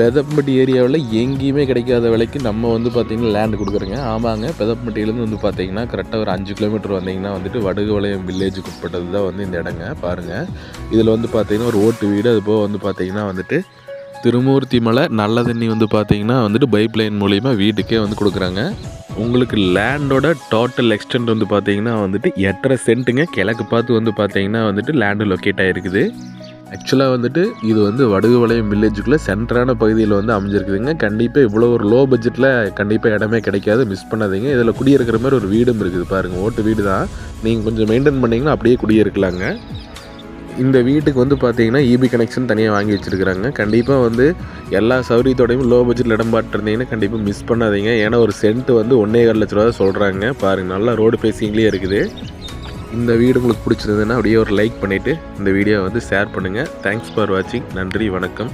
பெதப்பட்டி ஏரியாவில் எங்கேயுமே கிடைக்காத விலைக்கு நம்ம வந்து பார்த்திங்கன்னா லேண்டு கொடுக்குறோங்க. ஆமாங்க பெதப்பட்டியிலேருந்து வந்து பார்த்தீங்கன்னா கரெக்டாக ஒரு அஞ்சு கிலோமீட்டர் வந்தீங்கன்னா வந்துட்டு வடுகுவளையம் வில்லேஜுக்கு உட்பட்டது தான் வந்து இந்த இடங்க. பாருங்கள் இதில் வந்து பார்த்தீங்கன்னா ஒரு ஓட்டு வீடு அது போக வந்து பார்த்தீங்கன்னா வந்துட்டு திருமூர்த்தி மலை நல்ல தண்ணி வந்து பார்த்திங்கன்னா வந்துட்டு பைப் லைன் மூலிமா வீட்டுக்கே வந்து கொடுக்குறாங்க. உங்களுக்கு லேண்டோட டோட்டல் எக்ஸ்டென்ட் வந்து பார்த்திங்கன்னா வந்துட்டு எட்டரை சென்ட்டுங்க கிழக்கு பார்த்து வந்து பார்த்திங்கன்னா வந்துட்டு லேண்டு லொக்கேட் ஆகிருக்குது ஆக்சுவலாக வந்துட்டு இது வந்து வடுகுவளையம் வில்லேஜுக்குள்ளே சென்டரான பகுதியில் வந்து அமைஞ்சிருக்குதுங்க. கண்டிப்பாக இவ்வளோ ஒரு லோ பட்ஜெட்டில் கண்டிப்பாக இடமே கிடைக்காது. மிஸ் பண்ணாதீங்க. இதில் குடியிருக்கிற மாதிரி ஒரு வீடும் இருக்குது பாருங்கள் ஓட்டு வீடு தான். நீங்கள் கொஞ்சம் மெயின்டைன் பண்ணிங்கன்னா அப்படியே குடியிருக்கலாங்க. இந்த வீட்டுக்கு வந்து பார்த்தீங்கன்னா இபி கனெக்ஷன் தனியாக வாங்கி வச்சுருக்குறாங்க. கண்டிப்பாக வந்து எல்லா சௌரியத்தோடையும் லோ பட்ஜெட்டில் இடம் பாட்டிருந்தீங்கன்னா கண்டிப்பாக மிஸ் பண்ணாதீங்க. ஏன்னா ஒரு சென்ட் வந்து ஒன்றே கால் லட்ச ரூபா சொல்கிறாங்க பாருங்கள் நல்லா ரோடு பேசிங்லேயே இருக்குது. இந்த வீடு உங்களுக்கு பிடிச்சிருந்ததுன்னா அப்படியே ஒரு லைக் பண்ணிவிட்டு இந்த வீடியோவை வந்து ஷேர் பண்ணுங்கள் தேங்க்ஸ் ஃபார் வாட்சிங் நன்றி வணக்கம்.